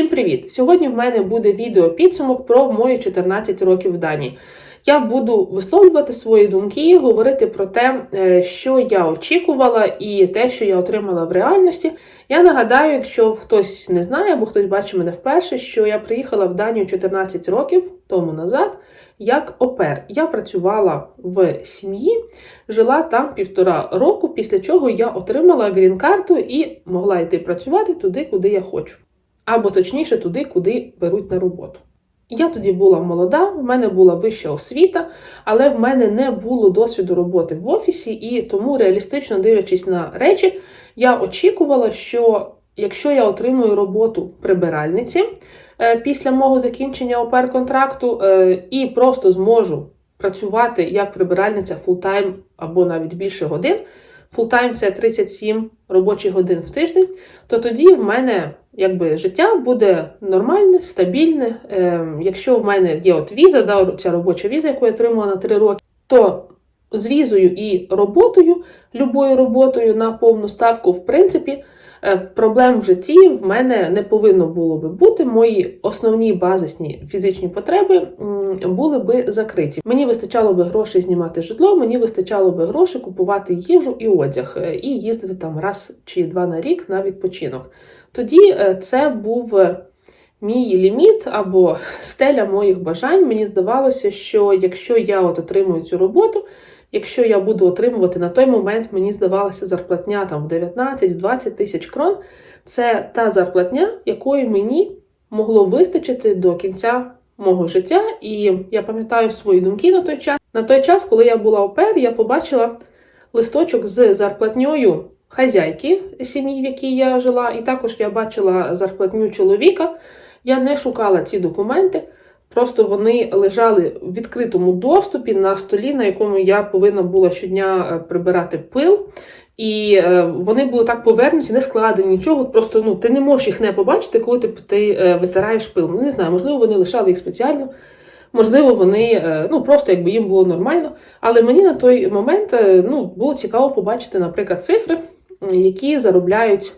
Всім привіт! Сьогодні в мене буде відео підсумок про мої 14 років в Данії. Я буду висловлювати свої думки, говорити про те, е, що я очікувала, і те, що я отримала в реальності. Я нагадаю, якщо хтось не знає або хтось бачить мене вперше, що я приїхала в Данію 14 років тому назад як опер. Я працювала в сім'ї, жила там півтора року, після чого я отримала грін-карту і могла йти працювати туди, куди я хочу. Або точніше, туди, куди беруть на роботу. Я тоді була молода, в мене була вища освіта, але в мене не було досвіду роботи в офісі, і тому, реалістично дивлячись на речі, я очікувала, що якщо я отримую роботу прибиральниці е, після мого закінчення ОПР-контракту е, і просто зможу працювати як прибиральниця фултайм або навіть більше годин, фултайм це 37 робочих годин в тиждень, то тоді в мене якби життя буде нормальне, стабільне. Е, якщо в мене є от віза, да, ця робоча віза, яку я отримала на 3 роки, то з візою і роботою, любою роботою на повну ставку, в принципі, проблем в житті в мене не повинно було би бути. Мої основні базисні фізичні потреби були би закриті. Мені вистачало би грошей знімати житло, мені вистачало би грошей купувати їжу і одяг, е, і їздити там раз чи два на рік на відпочинок. Тоді е, це був е, мій ліміт або стеля моїх бажань. Мені здавалося, що якщо я от отримую цю роботу, якщо я буду отримувати на той момент, мені здавалося зарплатня там 19-20 тисяч крон, це та зарплатня, якої мені могло вистачити до кінця мого життя. І я пам'ятаю свої думки на той час. На той час, коли я була опер, я побачила листочок з зарплатньою хазяйки сім'ї, в якій я жила, і також я бачила зарплатню чоловіка. Я не шукала ці документи, просто вони лежали в відкритому доступі на столі, на якому я повинна була щодня е, прибирати пил. І е, вони були так повернуті, не складені, нічого. Просто ну, ти не можеш їх не побачити, коли ти, ти е, витираєш пил. Ну, не знаю, можливо, вони лишали їх спеціально. Можливо, вони ну просто якби їм було нормально. Але мені на той момент ну, було цікаво побачити, наприклад, цифри, які заробляють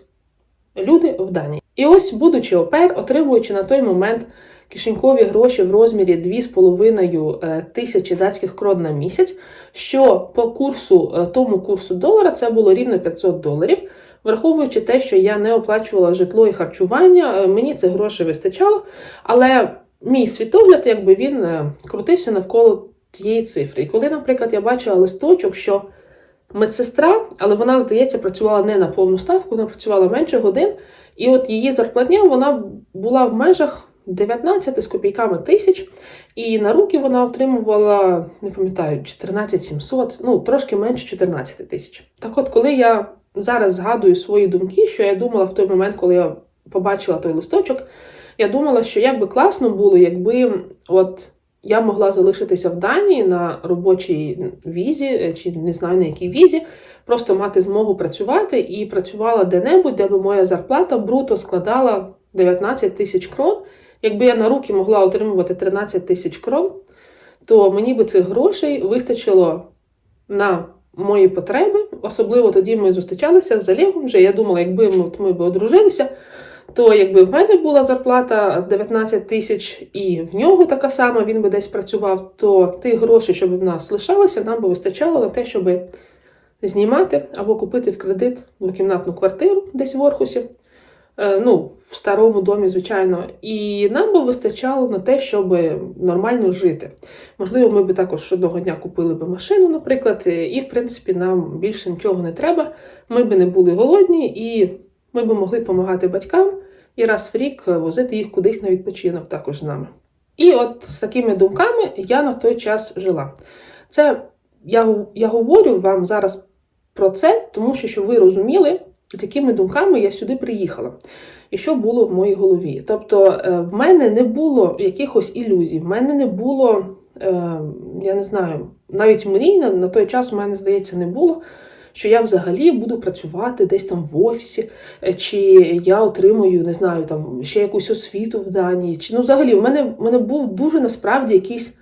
люди в Данії. І ось, будучи опер, отримуючи на той момент кишенькові гроші в розмірі 2,5 тисячі датських крон на місяць, що по курсу, е, тому курсу долара це було рівно 500 доларів. Враховуючи те, що я не оплачувала житло і харчування, е, мені цих грошей вистачало. Але мій світогляд, якби він е, крутився навколо тієї цифри. І коли, наприклад, я бачила листочок, що медсестра, але вона, здається, працювала не на повну ставку, вона працювала менше годин. І от її зарплатня вона була в межах 19 з копійками тисяч, і на руки вона отримувала, не пам'ятаю, 14 700, ну трошки менше 14 тисяч. Так от, коли я зараз згадую свої думки, що я думала в той момент, коли я побачила той листочок, я думала, що як би класно було, якби от я могла залишитися в Данії на робочій візі, чи не знаю на якій візі, просто мати змогу працювати і працювала де-небудь, де би моя зарплата бруто складала 19 тисяч крон. Якби я на руки могла отримувати 13 тисяч крон, то мені би цих грошей вистачило на мої потреби. Особливо тоді ми зустрічалися з Олегом вже. Я думала, якби ми, ми б одружилися, то якби в мене була зарплата 19 тисяч і в нього така сама, він би десь працював, то тих грошей, щоб в нас лишалося, нам би вистачало на те, щоб знімати або купити в кредит двокімнатну квартиру десь в Орхусі. Е, ну, в старому домі, звичайно, і нам би вистачало на те, щоб нормально жити. Можливо, ми б також одного дня купили б машину, наприклад, і, в принципі, нам більше нічого не треба. Ми б не були голодні, і ми б могли допомагати батькам і раз в рік возити їх кудись на відпочинок також з нами. І от з такими думками я на той час жила. Це я, я говорю вам зараз про це, тому що щоб ви розуміли з якими думками я сюди приїхала. І що було в моїй голові? Тобто, е, в мене не було якихось ілюзій, в мене не було, е, я не знаю, навіть мрій на, той час в мене, здається, не було, що я взагалі буду працювати десь там в офісі, е, чи я отримую, не знаю, там ще якусь освіту в Данії. Чи ну, взагалі, в мене, в мене був дуже насправді якийсь.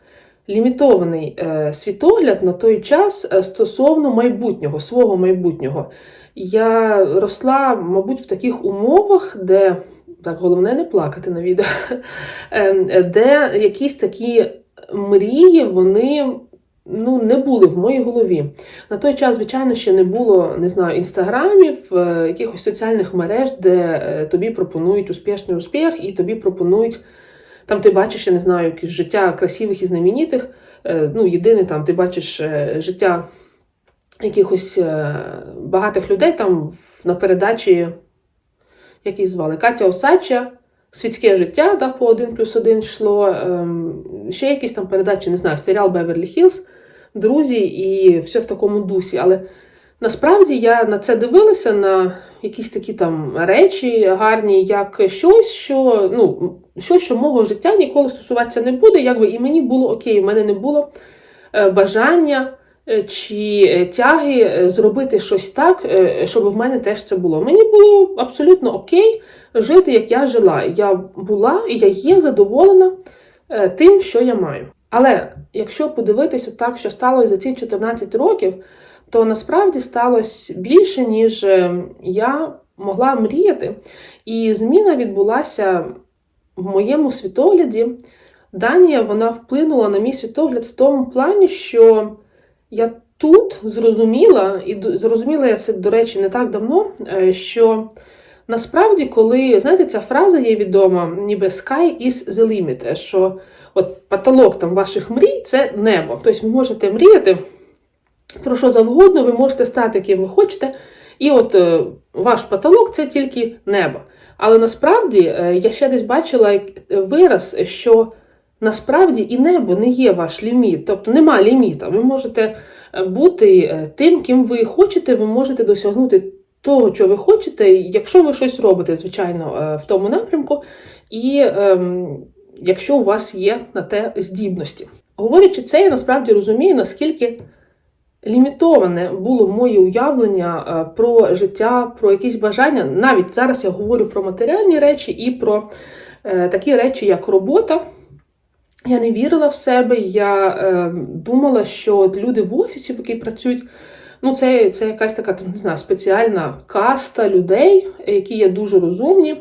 Лімітований е, світогляд на той час стосовно майбутнього, свого майбутнього. Я росла, мабуть, в таких умовах, де так, головне не плакати на відео, ем, де якісь такі мрії, вони ну, не були в моїй голові. На той час, звичайно, ще не було, не знаю, інстаграмів, е, якихось соціальних мереж, де е, тобі пропонують успішний успіх, і тобі пропонують. Там ти бачиш, я не знаю, якісь життя красивих і знаменитих. Е, Ну, єдине там ти бачиш е, життя якихось е, багатих людей там на передачі, як її звали, Катя Осадча, світське життя, да, по 1 плюс 1 йшло. ем, Ще якісь там передачі, не знаю, серіал Беверлі Хілз, друзі, і все в такому дусі. Але насправді я на це дивилася, на якісь такі там речі гарні, як щось, що ну, щось, що мого життя ніколи стосуватися не буде, якби і мені було окей, у мене не було е, бажання е, чи е, тяги зробити щось так, щоб в мене теж це було. Мені було абсолютно окей жити, як я жила. Я була і я є задоволена тим, що я маю. Але якщо подивитися так, що сталося за ці 14 років, то насправді сталося більше, ніж е, я могла мріяти. І зміна відбулася в моєму світогляді. Данія вона вплинула на мій світогляд в тому плані, що я тут зрозуміла, і зрозуміла я це, до речі, не так давно, е, що насправді, коли, знаєте, ця фраза є відома, ніби sky is the limit, е, що от потолок там ваших мрій це небо. Тобто ви можете мріяти про що завгодно, ви можете стати ким ви хочете, і от е, ваш потолок це тільки небо. Але насправді е, я ще десь бачила е, вираз, що насправді і небо не є ваш ліміт, тобто нема ліміта. Ви можете бути тим, ким ви хочете, ви можете досягнути того, що ви хочете, якщо ви щось робите, звичайно, в тому напрямку, і ем, якщо у вас є на те здібності. Говорячи це, я насправді розумію, наскільки лімітоване було моє уявлення е, про життя, про якісь бажання. Навіть зараз я говорю про матеріальні речі і про е, такі речі, як робота. Я не вірила в себе, я е, думала, що от люди в офісі, які працюють, ну це, це якась така не знаю, спеціальна каста людей, які є дуже розумні.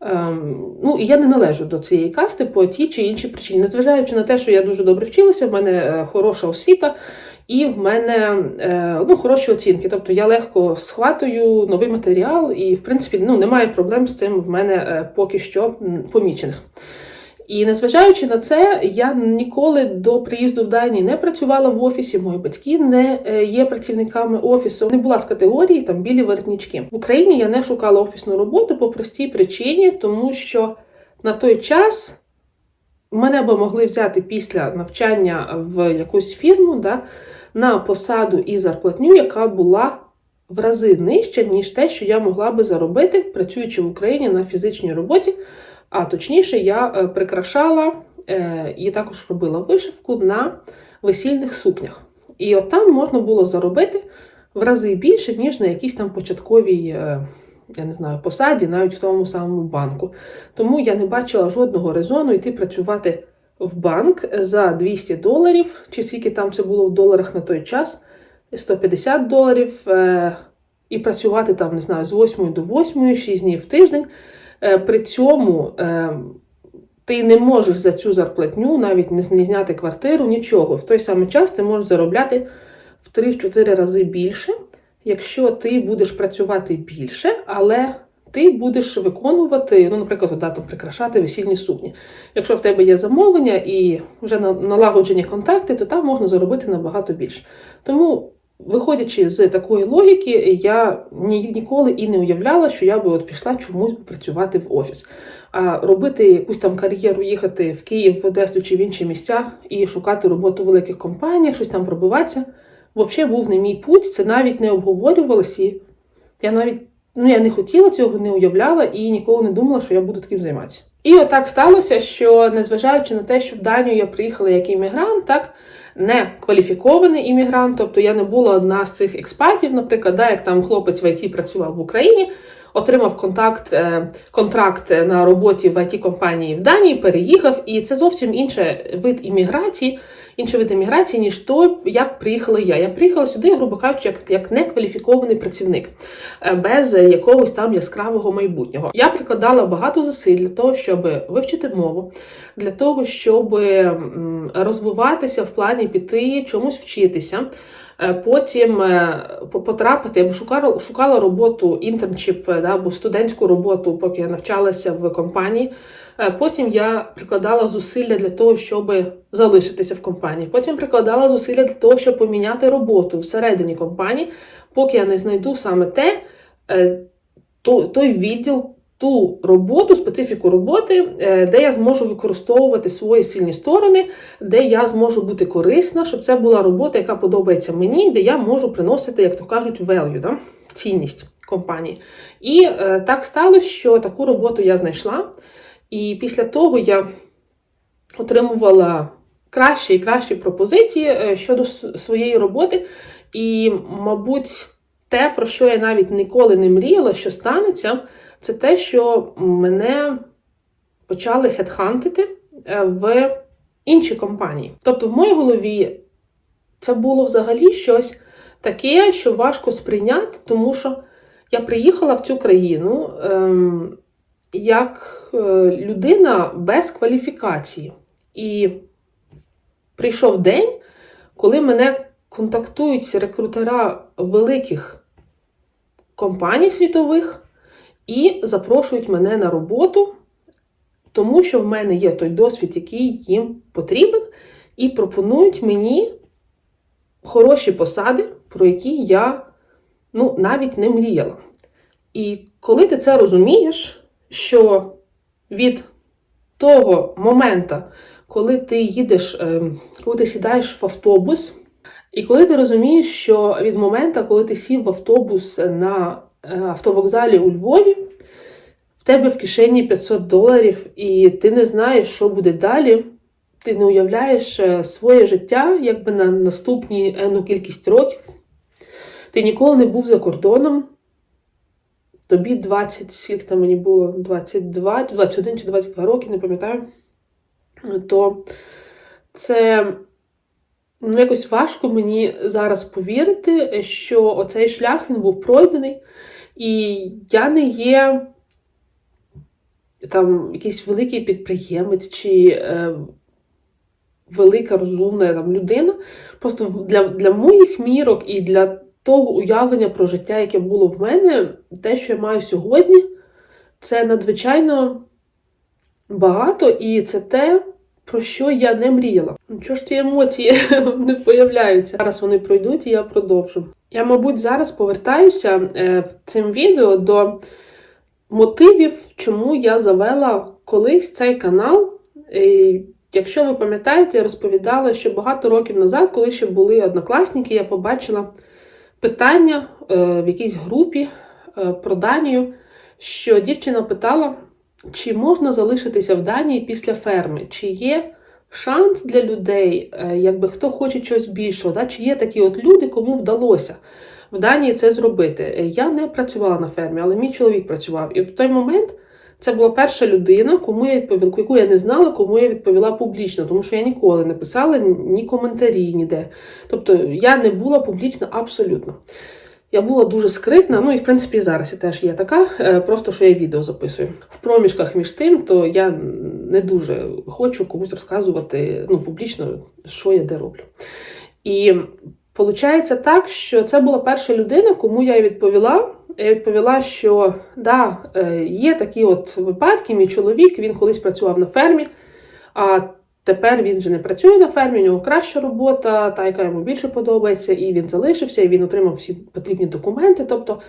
Ем, ну, і я не належу до цієї касти по тій чи іншій причині. Незважаючи на те, що я дуже добре вчилася, в мене хороша освіта, і в мене е, ну, хороші оцінки. Тобто я легко схватую новий матеріал, і, в принципі, ну, немає проблем з цим в мене е, поки що помічених. І незважаючи на це, я ніколи до приїзду в Данії не працювала в офісі. Мої батьки не е, є працівниками офісу. Не була з категорії там білі воротнички. В Україні я не шукала офісну роботу по простій причині, тому що на той час мене би могли взяти після навчання в якусь фірму да, на посаду і зарплатню, яка була в рази нижча, ніж те, що я могла би заробити, працюючи в Україні на фізичній роботі. А точніше, я е, прикрашала е, і також робила вишивку на весільних сукнях. І от там можна було заробити в рази більше, ніж на якійсь там початковій, е, я не знаю, посаді, навіть в тому самому банку. Тому я не бачила жодного резону йти працювати в банк за 200 доларів, чи скільки там це було в доларах на той час, 150 доларів, е, і працювати там, не знаю, з 8 до 8, 6 днів в тиждень. Е, При цьому е, ти не можеш за цю зарплатню навіть не зняти квартиру, нічого. В той самий час ти можеш заробляти в 3-4 рази більше, якщо ти будеш працювати більше, але ти будеш виконувати, ну, наприклад, да, там, прикрашати весільні сукні. Якщо в тебе є замовлення і вже налагоджені контакти, то там можна заробити набагато більше. Тому, виходячи з такої логіки, я ні, ніколи і не уявляла, що я би от пішла чомусь працювати в офіс. А робити якусь там кар'єру, їхати в Київ, в Одесу чи в інші місця і шукати роботу в великих компаніях, щось там пробиватися, взагалі був не мій путь, це навіть не обговорювалося. Я навіть ну, я не хотіла цього, не уявляла і ніколи не думала, що я буду таким займатися. І отак сталося, що незважаючи на те, що в Данію я приїхала як іммігрант, так не кваліфікований іммігрант, тобто я не була одна з цих експатів, наприклад, да, як там хлопець в ІТ працював в Україні. отримав контакт, е, контракт на роботі в it компанії в Данії, переїхав, і це зовсім інший вид імміграції, інший вид імміграції, ніж то, як приїхала я. Я приїхала сюди, грубо кажучи, як, як некваліфікований працівник, е, без якогось там яскравого майбутнього. Я прикладала багато зусиль для того, щоб вивчити мову, для того, щоб розвиватися в плані піти чомусь вчитися. Е, Потім е, потрапити, я б шукала, шукала роботу, інтерншіп да, або студентську роботу, поки я навчалася в компанії. Е, Потім я прикладала зусилля для того, щоб залишитися в компанії. Потім прикладала зусилля для того, щоб поміняти роботу всередині компанії, поки я не знайду саме те, е, той відділ, ту роботу, специфіку роботи, е, де я зможу використовувати свої сильні сторони, де я зможу бути корисна, щоб це була робота, яка подобається мені, де я можу приносити, як то кажуть, value, да? цінність компанії. І так сталося, що таку роботу я знайшла. І після того я отримувала кращі і кращі пропозиції е, щодо своєї роботи. І, мабуть, те, про що я навіть ніколи не мріяла, що станеться, це те, що мене почали хедхантити е, в інші компанії. Тобто, в моїй голові це було взагалі щось таке, що важко сприйняти, тому що я приїхала в цю країну ем, як е, людина без кваліфікації. І прийшов день, коли мене контактують рекрутера великих компаній світових і запрошують мене на роботу, тому що в мене є той досвід, який їм потрібен, і пропонують мені хороші посади, про які я ну, навіть не мріяла. І коли ти це розумієш, що від того моменту, коли ти їдеш, ем, коли ти сідаєш в автобус, і коли ти розумієш, що від моменту, коли ти сів в автобус на е, автовокзалі у Львові, в тебе в кишені 500 доларів, і ти не знаєш, що буде далі, ти не уявляєш е, своє життя якби на наступні енну кількість років. Ти ніколи не був за кордоном. Тобі 20, скільки там мені було, 22, 21 чи 22 роки, не пам'ятаю. То це ну, якось важко мені зараз повірити, що оцей шлях він був пройдений, і я не є там якийсь великий підприємець чи е, велика розумна там, людина. Просто для, для моїх мірок і для того уявлення про життя, яке було в мене, те, що я маю сьогодні, це надзвичайно багато, і це те, про що я не мріяла. Ну, Чого ж ці емоції не появляються? Зараз вони пройдуть і я продовжу. Я, мабуть, зараз повертаюся е, в цим відео до мотивів, чому я завела колись цей канал. Якщо ви пам'ятаєте, я розповідала, що багато років назад, коли ще були однокласники, я побачила питання е, в якійсь групі е, про Данію, що дівчина питала, чи можна залишитися в Данії після ферми, чи є шанс для людей, е, якби хто хоче чогось більшого, да? чи є такі от люди, кому вдалося в Данії це зробити. Я не працювала на фермі, але мій чоловік працював. І в той момент це була перша людина, кому я відповіла, яку я не знала, кому я відповіла публічно, тому що я ніколи не писала ні коментарі ніде. Тобто я не була публічна абсолютно. Я була дуже скритна, ну і в принципі зараз я теж є така, е, просто що я відео записую. В проміжках між тим, то я не дуже хочу комусь розказувати ну, публічно, що я де роблю. І виходить так, що це була перша людина, кому я відповіла. Я відповіла, що да, е, є такі от випадки. Мій чоловік він колись працював на фермі, а тепер він вже не працює на фермі, у нього краща робота, та яка йому більше подобається, і він залишився, і він отримав всі потрібні документи. Тобто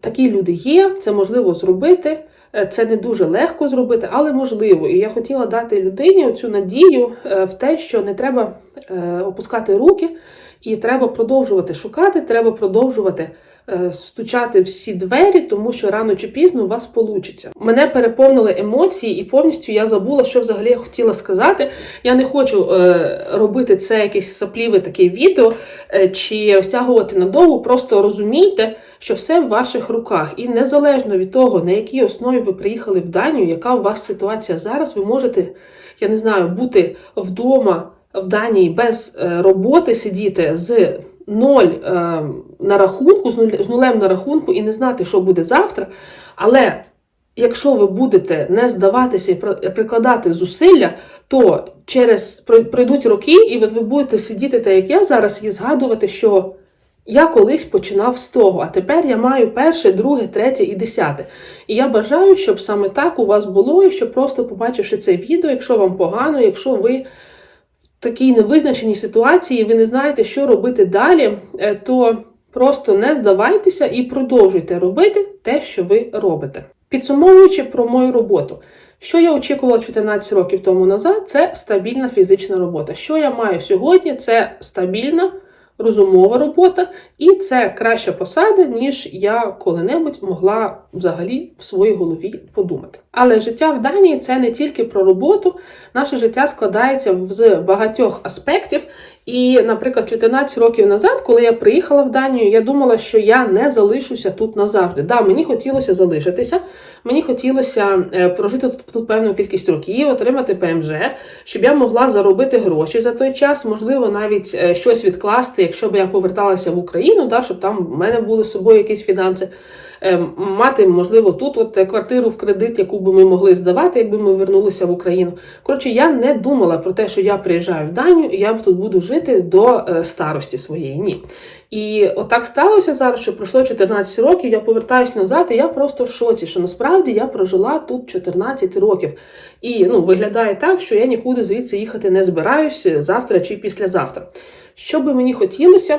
такі люди є, це можливо зробити. Е, Це не дуже легко зробити, але можливо. І я хотіла дати людині оцю надію е, в те, що не треба е, опускати руки, і треба продовжувати шукати, треба продовжувати стучати всі двері, тому що рано чи пізно у вас вийде. Мене переповнили емоції, і повністю я забула, що взагалі я хотіла сказати. Я не хочу е, робити це якесь сапліве таке відео е, чи стягувати надовго. Просто розумійте, що все в ваших руках, і незалежно від того, на якій основі ви приїхали в Данію, яка у вас ситуація зараз, ви можете, я не знаю, бути вдома в Данії без е, роботи, сидіти з ноль е, на рахунку, з нулем на рахунку і не знати, що буде завтра. Але якщо ви будете не здаватися і прикладати зусилля, то через пройдуть роки, і от ви будете сидіти так, як я зараз, і згадувати, що я колись починав з того, а тепер я маю перше, друге, третє і десяте. І я бажаю, щоб саме так у вас було, і щоб просто побачивши це відео, якщо вам погано, якщо ви в такій невизначеній ситуації, ви не знаєте, що робити далі, е, то просто не здавайтеся і продовжуйте робити те, що ви робите. Підсумовуючи про мою роботу, що я очікувала 14 років тому назад, це стабільна фізична робота. Що я маю сьогодні, це стабільна розумова робота, і це краща посада, ніж я коли-небудь могла взагалі в своїй голові подумати. Але життя в Данії це не тільки про роботу. Наше життя складається з багатьох аспектів. І, наприклад, 14 років назад, коли я приїхала в Данію, я думала, що я не залишуся тут назавжди. Да, мені хотілося залишитися, мені хотілося е, прожити тут, тут певну кількість років, отримати ПМЖ, щоб я могла заробити гроші за той час, можливо, навіть е, щось відкласти, якщо б я поверталася в Україну, да, щоб там в мене були з собою якісь фінанси. Е, Мати, можливо, тут от е, квартиру в кредит, яку би ми могли здавати, якби ми вернулися в Україну. Коротше, я не думала про те, що я приїжджаю в Данію і я тут буду жити до е, старості своєї. Ні. І отак сталося зараз, що пройшло 14 років, я повертаюся назад, і я просто в шоці, що насправді я прожила тут 14 років. І ну, виглядає так, що я нікуди звідси їхати не збираюся завтра чи післязавтра. Що би мені хотілося,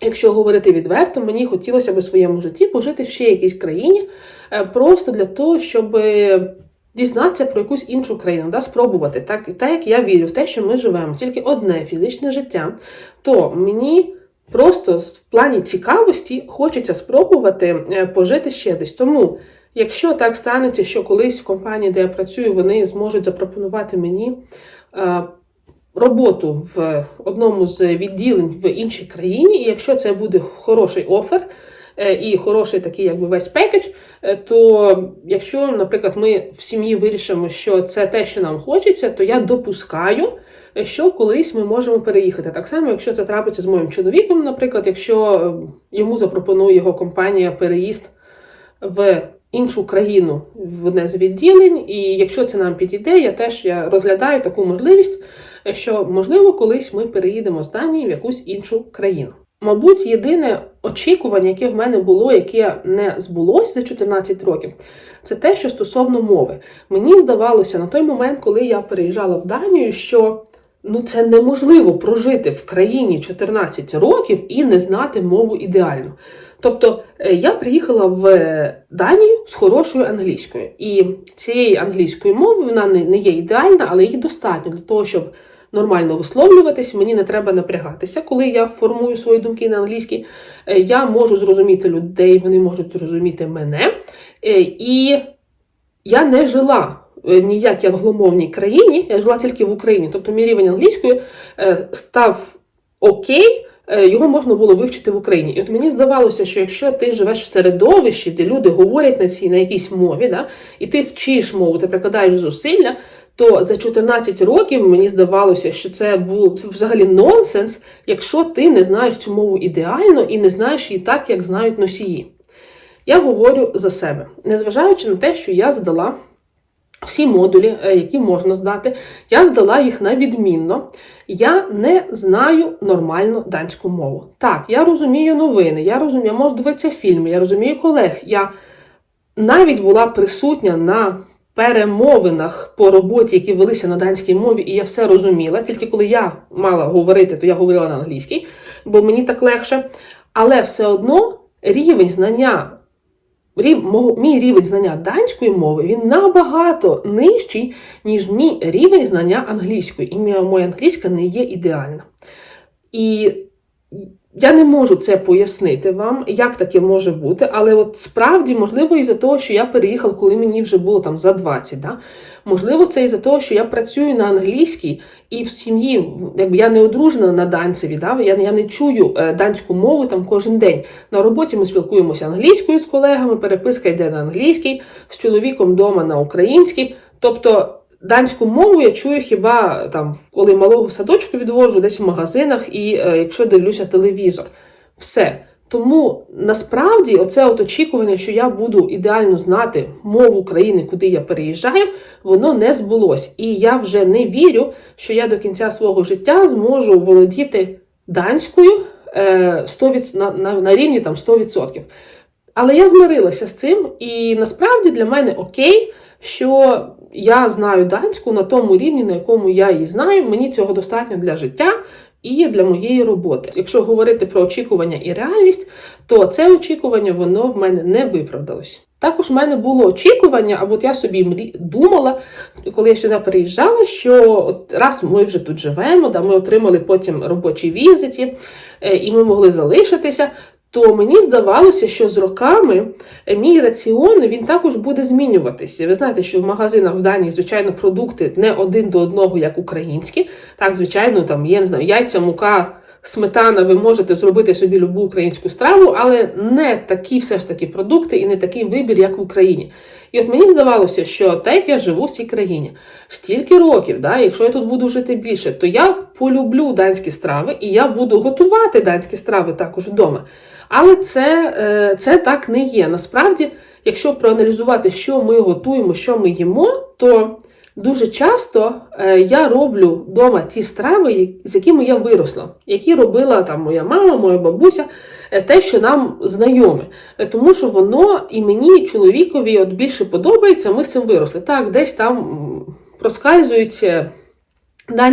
якщо говорити відверто, мені хотілося б у своєму житті пожити в ще якійсь країні, е, просто для того, щоб е, дізнатися про якусь іншу країну, да, спробувати. Так, так як я вірю в те, що ми живемо тільки одне фізичне життя, то мені. Просто в плані цікавості хочеться спробувати е, пожити ще десь. Тому, якщо так станеться, що колись в компанії, де я працюю, вони зможуть запропонувати мені роботу в одному з відділень в іншій країні, і якщо це буде хороший офер е, і хороший такий, якби весь пекедж, е, то якщо, наприклад, ми в сім'ї вирішимо, що це те, що нам хочеться, то я допускаю. Що колись ми можемо переїхати. Так само, якщо це трапиться з моїм чоловіком, наприклад, якщо е, йому запропонує його компанія переїзд в іншу країну в одне з відділень, і якщо це нам підійде, я теж я розглядаю таку можливість, що можливо колись ми переїдемо з Данії в якусь іншу країну. Мабуть, єдине очікування, яке в мене було, яке не збулося за 14 років, це те, що стосовно мови. Мені здавалося на той момент, коли я переїжджала в Данію, що ну це неможливо прожити в країні 14 років і не знати мову ідеально. Тобто е, я приїхала в Данію з хорошою англійською, і цієї англійської мови вона не, є ідеальна, але її достатньо для того, щоб нормально висловлюватись. Мені не треба напрягатися, коли я формую свої думки на англійській. Е, Я можу зрозуміти людей, вони можуть зрозуміти мене. Е, І я не жила е, ніякій англомовній країні, я жила тільки в Україні. Тобто мій рівень англійської е, став окей, е, його можна було вивчити в Україні. І от мені здавалося, що якщо ти живеш в середовищі, де люди говорять на цій на якійсь мові, да, і ти вчиш мову, ти прикладаєш зусилля, то за 14 років мені здавалося, що це був це взагалі нонсенс, якщо ти не знаєш цю мову ідеально і не знаєш її так, як знають носії. Я говорю за себе, незважаючи на те, що я здала всі модулі, е, які можна здати, я здала їх на відмінно. Я не знаю нормально данську мову. Так, я розумію новини, я розумію, я можу дивитися фільми, я розумію колег. Я навіть була присутня на перемовинах по роботі, які велися на данській мові, і я все розуміла. Тільки коли я мала говорити, то я говорила на англійській, бо мені так легше. Але все одно рівень знання мій рівень знання данської мови він набагато нижчий, ніж мій рівень знання англійської. І моя англійська не є ідеальна. І Я не можу це пояснити вам, як таке може бути, але от справді, можливо, із-за того, що я переїхала, коли мені вже було там за 20. Да? Можливо, це із-за того, що я працюю на англійській і в сім'ї, якби я не одружена на данцеві, да? я, я не чую е, данську мову там кожен день. На роботі ми спілкуємося англійською з колегами, переписка йде на англійській, з чоловіком вдома на українській. Тобто данську мову я чую хіба там, коли малого садочку відвожу, десь в магазинах, і е, якщо дивлюся телевізор. Все. Тому насправді оце от очікування, що я буду ідеально знати мову країни, куди я переїжджаю, воно не збулось. І я вже не вірю, що я до кінця свого життя зможу володіти данською е, 100 від, на, на, на рівні там 100%. Але я змирилася з цим, і насправді для мене окей, що я знаю данську на тому рівні, на якому я її знаю. Мені цього достатньо для життя і для моєї роботи. Якщо говорити про очікування і реальність, то це очікування воно в мене не виправдалось. Також в мене було очікування, або от я собі думала, коли я сюди переїжджала, що от раз ми вже тут живемо, да, ми отримали потім робочі візиті, е, і ми могли залишитися. То мені здавалося, що з роками е, мій раціон він також буде змінюватися. Ви знаєте, що в магазинах в Данії, звичайно, продукти не один до одного, як українські. Так, звичайно, там є не знаю, яйця, мука, сметана, ви можете зробити собі любу українську страву, але не такі все ж таки продукти і не такий вибір, як в Україні. І от мені здавалося, що так як я живу в цій країні стільки років, да, якщо я тут буду жити більше, то я полюблю данські страви і я буду готувати данські страви також вдома. Але це, е, це так не є. Насправді, якщо проаналізувати, що ми готуємо, що ми їмо, то дуже часто е, я роблю вдома ті страви, з якими я виросла, які робила там моя мама, моя бабуся, е, те, що нам знайоме. Тому що воно і мені, і чоловікові, от більше подобається, ми з цим виросли. Так, десь там проскальзують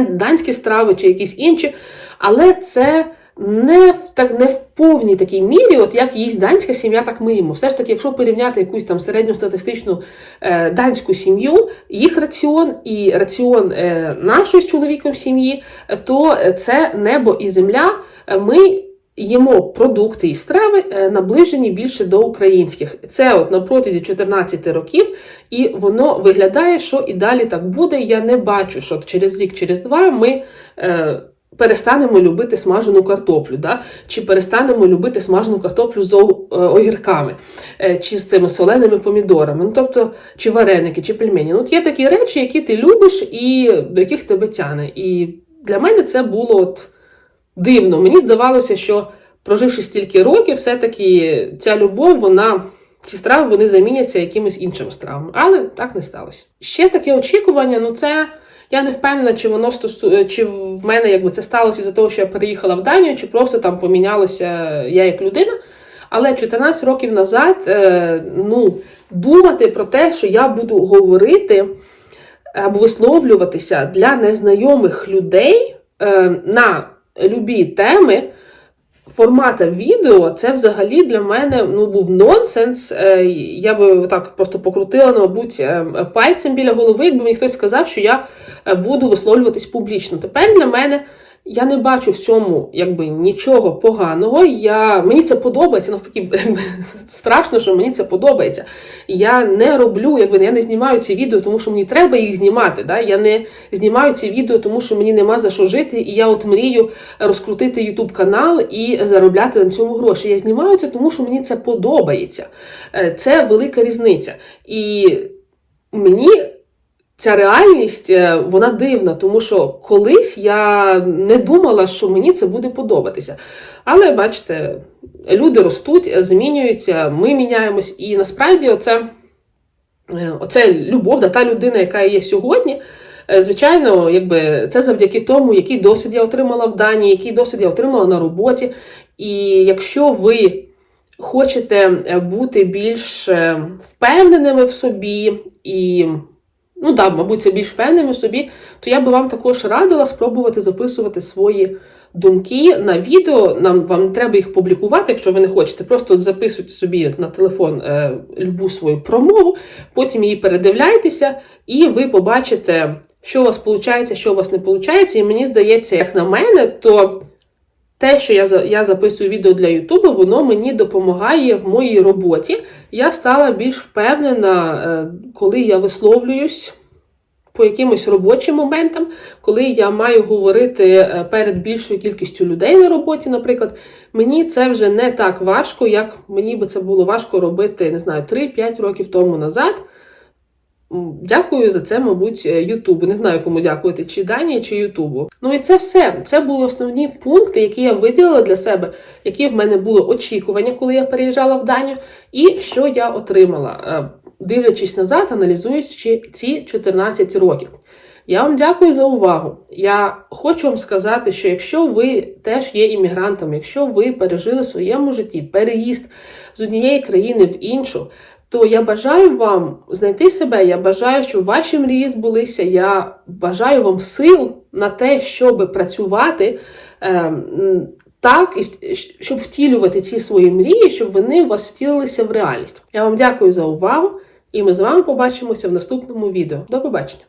данські страви чи якісь інші, але це не в так не в повній такій мірі, от як їсть данська сім'я, так ми їмо. Все ж таки, якщо порівняти якусь там середньостатистичну е, данську сім'ю, їх раціон і раціон е, нашої з чоловіком сім'ї, то це небо і земля. Ми їмо продукти і страви е, наближені більше до українських. Це от на протязі 14 років, і воно виглядає, що і далі так буде. Я не бачу, що через рік, через два ми. Е, перестанемо любити смажену картоплю, да? чи перестанемо любити смажену картоплю з огірками, е, чи з цими соленими помідорами, ну, тобто, чи вареники, чи пельмені. Ну, от Є такі речі, які ти любиш і до яких тебе тяне. І для мене це було от дивно. Мені здавалося, що проживши стільки років, все-таки ця любов, вона. Ці страви вони заміняться якимись іншими стравами, але так не сталося. Ще таке очікування, ну це я не впевнена, чи воно стосу... чи в мене якби це сталося за того, що я переїхала в Данію, чи просто там помінялося я як людина. Але 14 років назад е, ну, думати про те, що я буду говорити або висловлюватися для незнайомих людей е, на любі теми. Формата відео це взагалі для мене ну, був нонсенс. Е, я би так просто покрутила, мабуть, пальцем біля голови, якби мені хтось сказав, що я Е, буду висловлюватись публічно. Тепер для мене. Я не бачу в цьому якби нічого поганого. Я, Мені це подобається, навпаки, страшно, що мені це подобається. Я не роблю, якби я не знімаю ці відео, тому що мені треба їх знімати. Да? Я не знімаю ці відео, тому що мені нема за що жити, і я от мрію розкрутити YouTube канал і заробляти на цьому гроші. Я знімаю це, тому що мені це подобається. Е, це велика різниця. І мені ця реальність е, вона дивна, тому що колись я не думала, що мені це буде подобатися. Але бачите, люди ростуть, змінюються, ми міняємось, і насправді оце, е, оце любов, та людина, яка є сьогодні. Е, звичайно, якби це завдяки тому, який досвід я отримала в Данії, який досвід я отримала на роботі. І якщо ви хочете бути більш впевненими в собі і ну да, мабуть, це більш впевненими собі, то я би вам також радила спробувати записувати свої думки на відео. Нам вам не треба їх публікувати, якщо ви не хочете. Просто записуйте собі на телефон е, любу свою промову, потім її передивляйтеся, і ви побачите, що у вас виходить, що у вас не виходить. І мені здається, як на мене, то те, що я, я записую відео для Ютубу, воно мені допомагає в моїй роботі. Я стала більш впевнена, е, коли я висловлююсь по якимось робочим моментам, коли я маю говорити е, перед більшою кількістю людей на роботі, наприклад, мені це вже не так важко, як мені би це було важко робити, не знаю, 3-5 років тому назад. Дякую за це, мабуть, е, Ютубу. Не знаю, кому дякувати, чи Дані, чи Ютубу. Ну і це все. Це були основні пункти, які я виділила для себе, які в мене були очікування, коли я переїжджала в Данію, і що я отримала, е, дивлячись назад, аналізуючи ці 14 років. Я вам дякую за увагу. Я хочу вам сказати, що якщо ви теж є іммігрантом, якщо ви пережили в своєму житті переїзд з однієї країни в іншу, то я бажаю вам знайти себе. Я бажаю, щоб ваші мрії збулися. Я бажаю вам сил на те, щоб працювати ем, так, і щоб втілювати ці свої мрії, щоб вони у вас втілилися в реальність. Я вам дякую за увагу, і ми з вами побачимося в наступному відео. До побачення!